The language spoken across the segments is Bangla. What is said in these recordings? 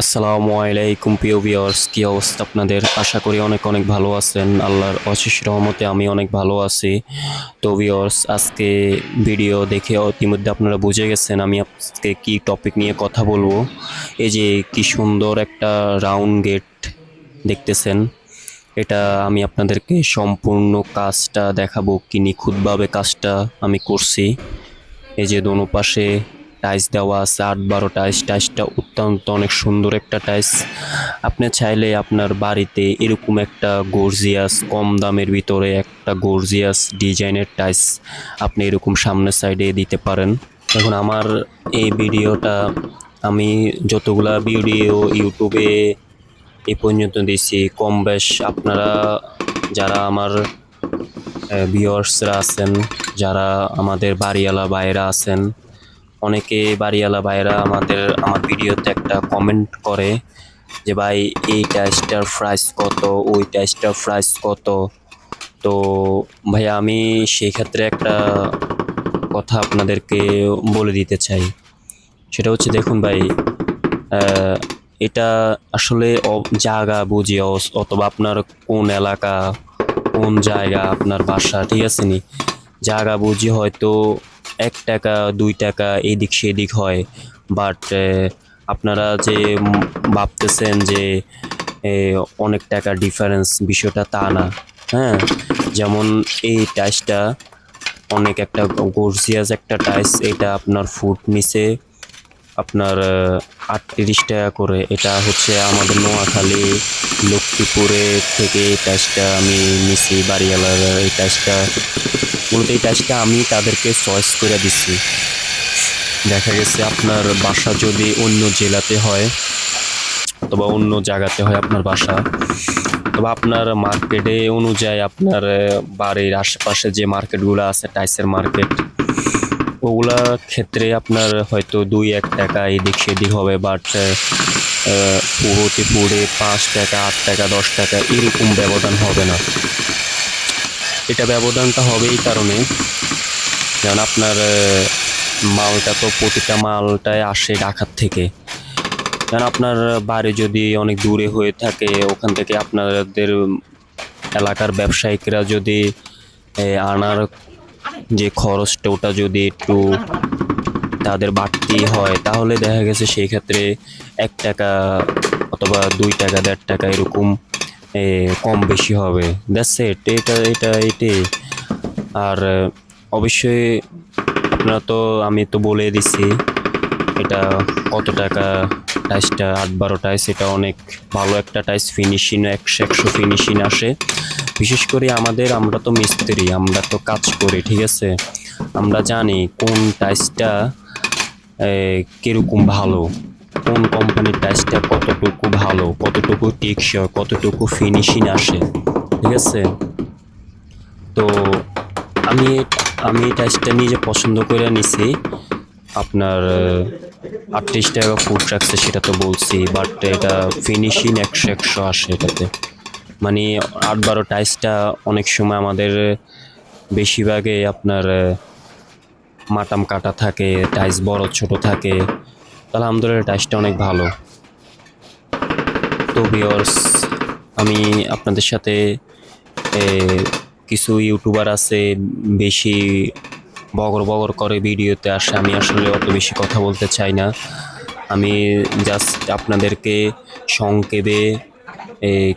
আসসালামু আলাইকুম, প্রিয় ভিউয়ার্স কি অবস্থা আপনাদের? আশা করি অনেক অনেক ভালো আছেন। আল্লাহর অশেষ রহমতে আমি অনেক ভালো আছি। তো ভিউয়ার্স আজকে ভিডিও দেখে ইতিমধ্যে আপনারা বুঝে গেছেন আমি আজকে কি টপিক নিয়ে কথা বলব। এই যে কি সুন্দর একটা রাউন্ড গেট দেখতেছেন, এটা আমি আপনাদেরকে সম্পূর্ণ কাজটা দেখাবো, কি নিখুঁতভাবে কাজটা আমি করছি। এই যে দোনো পাশে টাইলস দেওয়া আছে, আট বারো টাইলস টাইলসটা অত্যন্ত অনেক সুন্দর একটা টাইলস আপনি চাইলে আপনার বাড়িতে এরকম একটা গর্জিয়াস কম দামের ভিতরে একটা গর্জিয়াস ডিজাইনের টাইলস আপনি এরকম সামনের সাইডে দিতে পারেন। এখন আমার এই ভিডিওটা আমি যতগুলা ভিডিও ইউটিউবে এ পর্যন্ত দিছি কম বেশ আপনারা যারা আমার ভিউয়ার্সরা আছেন, যারা আমাদের বাড়িওয়ালা ভাইরা আছেন অনেকে বাড়িওয়ালা ভাইরা আমাদের, আমার ভিডিওতে একটা কমেন্ট করে যে, ভাই, এইটা স্টার প্রাইস কত? ওইটা টাইসটার প্রাইস কত? তো ভাই আমি সেই ক্ষেত্রে একটা কথা আপনাদেরকে বলে দিতে চাই। সেটা হচ্ছে, দেখুন ভাই এটা আসলে জায়গা বুঝি অথবা আপনার কোন এলাকা, কোন জায়গা আপনার বাসা, ঠিক আছে নি? জায়গা বুঝি হয়তো এক টাকা, দুই টাকা, এদিক সেদিক হয়। বাট আপনারা যে ভাবতেছেন যে অনেক টাকা ডিফারেন্স বিষয়টা তা না হ্যাঁ? যেমন এই টাইসটা অনেক একটা গর্জিয়াস একটা টাইস এটা আপনার ফুট নিচে আপনার আটত্রিশ টাকা করে। এটা হচ্ছে আমাদের নোয়াখালী, লক্ষ্মীপুরে থেকে এই টাইসটা আমি নিছি, বাড়িওয়ালার এই টাইসটা মূলত এই টাইসটা আমি তাদেরকে চয়েস করে দিচ্ছি। দেখা গেছে আপনার বাসা যদি অন্য জেলাতে হয় অথবা অন্য জায়গাতে হয় আপনার বাসা তবে আপনার মার্কেটে অনুযায়ী আপনার বাড়ির আশেপাশে যে মার্কেটগুলো আছে, টাইসের মার্কেট ওগুলা ক্ষেত্রে আপনার হয়তো দুই এক টাকা এদিক সেদিক হবে বাট পুরোতে পুরে পাঁচ টাকা, আট টাকা, দশ টাকা এরকম ব্যবধান হবে না। এটা ব্যবধানটা হবে এই কারণে। যেমন আপনার মালটা তো প্রতিটা মালটাই আসে ঢাকার থেকে। কারণ আপনার বাড়ি যদি অনেক দূরে হয়ে থাকে, ওখান থেকে আপনাদের এলাকার ব্যবসায়িকরা যদি আনার যে খরচটা, ওটা যদি একটু তাদের বাড়তি হয়, তাহলে দেখা গেছে সেই ক্ষেত্রে এক টাকা অথবা দুই টাকা, দেড় টাকা এরকম কম বেশি হবে। দ্যাটস ইট এটা এটা এটাই আর অবশ্যই আপনারা তো, আমি তো বলে দিছি, এটা কত টাকা টাইসটা, আট, বারো টাইস, এটা অনেক ভালো একটা টাইস ফিনিশিং একশো একশো ফিনিশিং আসে। বিশেষ করে আমাদের, আমরা তো মিস্ত্রি, আমরা তো কাজ করি, ঠিক আছে? আমরা জানি কোন টাইসটা কীরকম ভালো। কোন কোম্পানির টাইসটা কতটুকু ভালো, কতটুকু টেকসই কতটুকু ফিনিশিং আসে, ঠিক আছে? তো আমি আমি এই টাইসটা নিজে পছন্দ করে নিছি। আপনার আটত্রিশ টাকা ফুট রাখছে সেটা তো বলছি বাট এটা ফিনিশিং একশো একশো আসে এটাতে। মানে আট বারো টাইসটা অনেক সময় আমাদের বেশিরভাগে আপনার মাটাম কাটা থাকে টাইস বড় ছোট থাকে আলহামদুলিল্লাহ টাইসটা অনেক ভালো। তো বিয়র্স আমি আপনাদের সাথে কিছু ইউটিউবার আছে, বেশি বগর বগর করে ভিডিওতে আসে, আমি আসলে অত বেশি কথা বলতে চাই না। আমি জাস্ট আপনাদেরকে সংক্ষেপে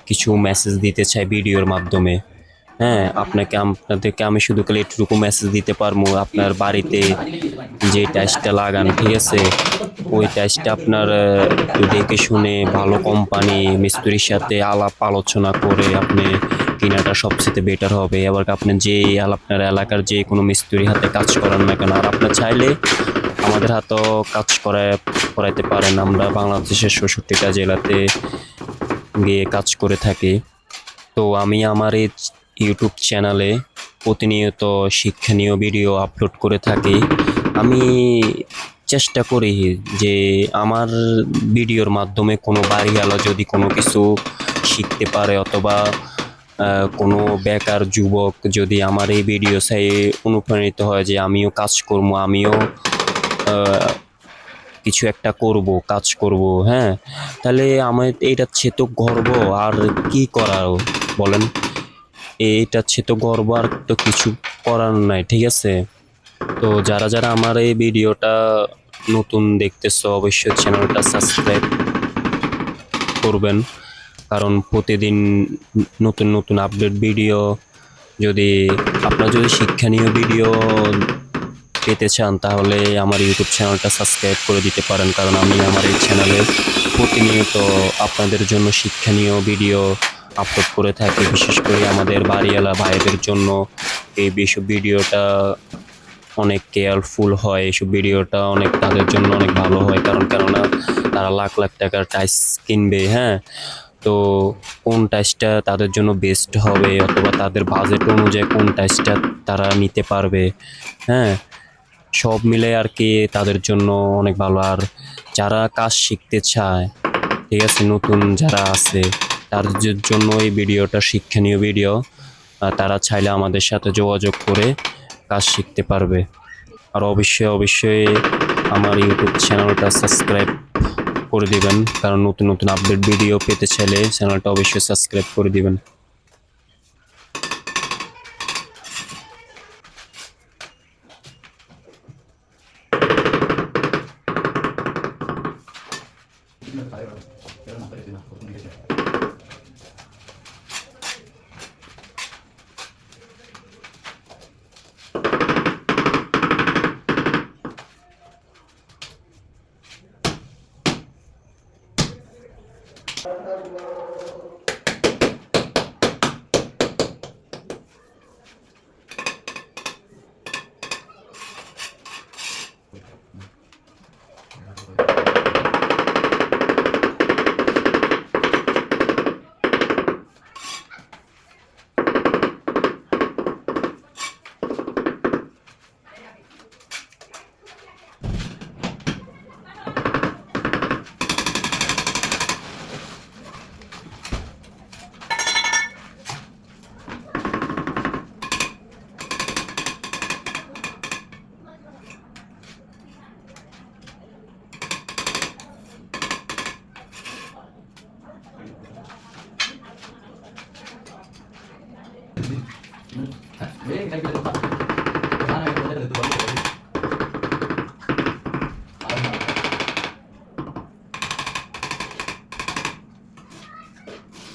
কিছু মেসেজ দিতে চাই ভিডিওর মাধ্যমে। হ্যাঁ আপনাকে, আপনাদেরকে আমি শুধু খালি এটুকু মেসেজ দিতে পারব, আপনার বাড়িতে যে টাইসটা লাগান, ঠিক আছে? ওই টাইসটা আপনার দেখে শুনে ভালো কোম্পানি মিস্ত্রির সাথে আলাপ আলোচনা করে আপনি কেনাটা সবচেয়ে বেটার হবে। এবার আপনি যে আপনার এলাকার যে কোনো মিস্ত্রির হাতে কাজ করান না কেন, আর আপনার চাইলে আমাদের হাতেও কাজ করায় করাইতে পারেন। আমরা বাংলাদেশের ষষট্টিটা জেলাতে গিয়ে কাজ করে থাকি। তো আমি আমার এই ইউটিউব চ্যানেলে প্রতিনিয়ত শিক্ষণীয় ভিডিও আপলোড করে থাকি। আমি চেষ্টা করি যে আমার ভিডিওর মাধ্যমে কোনো বাড়িওয়ালা যদি কোনো কিছু শিখতে পারে অথবা কোনো বেকার যুবক যদি আমার এই ভিডিও চাই অনুপ্রাণিত হয় যে আমিও কাজ করব, আমিও কিছু একটা করব, কাজ করব হ্যাঁ? তাহলে আমার এইটা ছে তো গর্ব, আর কি করার বলেন? এইটা ছে তো গর্ব আর তো কিছু করার নাই, ঠিক আছে? তো যারা যারা আমার এই ভিডিওটা নতুন দেখতেছো, অবশ্যই চ্যানেলটা সাবস্ক্রাইব করবেন। কারণ প্রতিদিন নতুন নতুন আপডেট ভিডিও যদি আপনারা যদি শিক্ষণীয় ভিডিও পেতে চান, তাহলে আমার ইউটিউব চ্যানেলটা সাবস্ক্রাইব করে দিতে পারেন। কারণ আমি আমার এই চ্যানেলে প্রতিনিয়ত আপনাদের জন্য শিক্ষণীয় ভিডিও আপলোড করে থাকি। বিশেষ করে আমাদের বাড়িওয়ালা ভাইদের জন্য এই বিশ্বব ভিডিওটা অনেক কেয়ারফুল হয় এইসব ভিডিওটা, অনেক তাদের জন্য অনেক ভালো হয়, কারণ কেননা তারা লাখ লাখ টাকার টাইস কিনবে হ্যাঁ? তো কোন টাইসটা তাদের জন্য বেস্ট হবে অথবা তাদের বাজেট অনুযায়ী কোন টাইসটা তারা নিতে পারবে হ্যাঁ? সব মিলে আর কি তাদের জন্য অনেক ভালো। আর যারা কাজ শিখতে চায়, ঠিক আছে, নতুন যারা আছে, তাদের জন্য এই ভিডিওটা শিক্ষণীয় ভিডিও। তারা চাইলে আমাদের সাথে যোগাযোগ করে কাজ শিখতে পারবে। আর অবশ্যই অবশ্যই আমার ইউটিউব চ্যানেলটা সাবস্ক্রাইব করে দিবেন। কারণ নতুন নতুন আপডেট ভিডিও পেতে চাইলে চ্যানেলটা অবশ্যই সাবস্ক্রাইব করে দিবেন।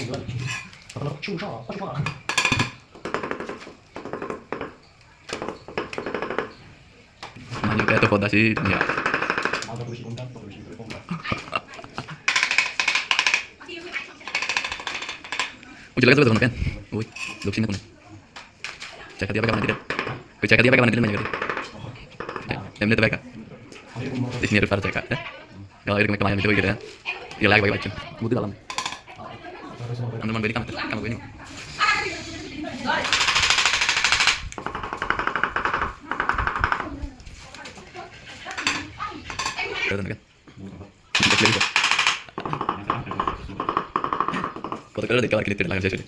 那个，怎么能吃不上啊？快吃饭了。Lanjut ya tuh fondasinya. Udah lagi teman-teman kan? Uy, lu sini kuning. Cek dia pakai mana tidak? Cek dia pakai mana tidak banyak Yang benar terbaik. Di sini ada Farah cek. Kalau ada kemarin itu gitu ya. Dia lagi pakai baju. Butuh dalam. Andiamo a vedere camera, camera, vieni. Perdón, ¿qué? Te de la gente? Ha hecho.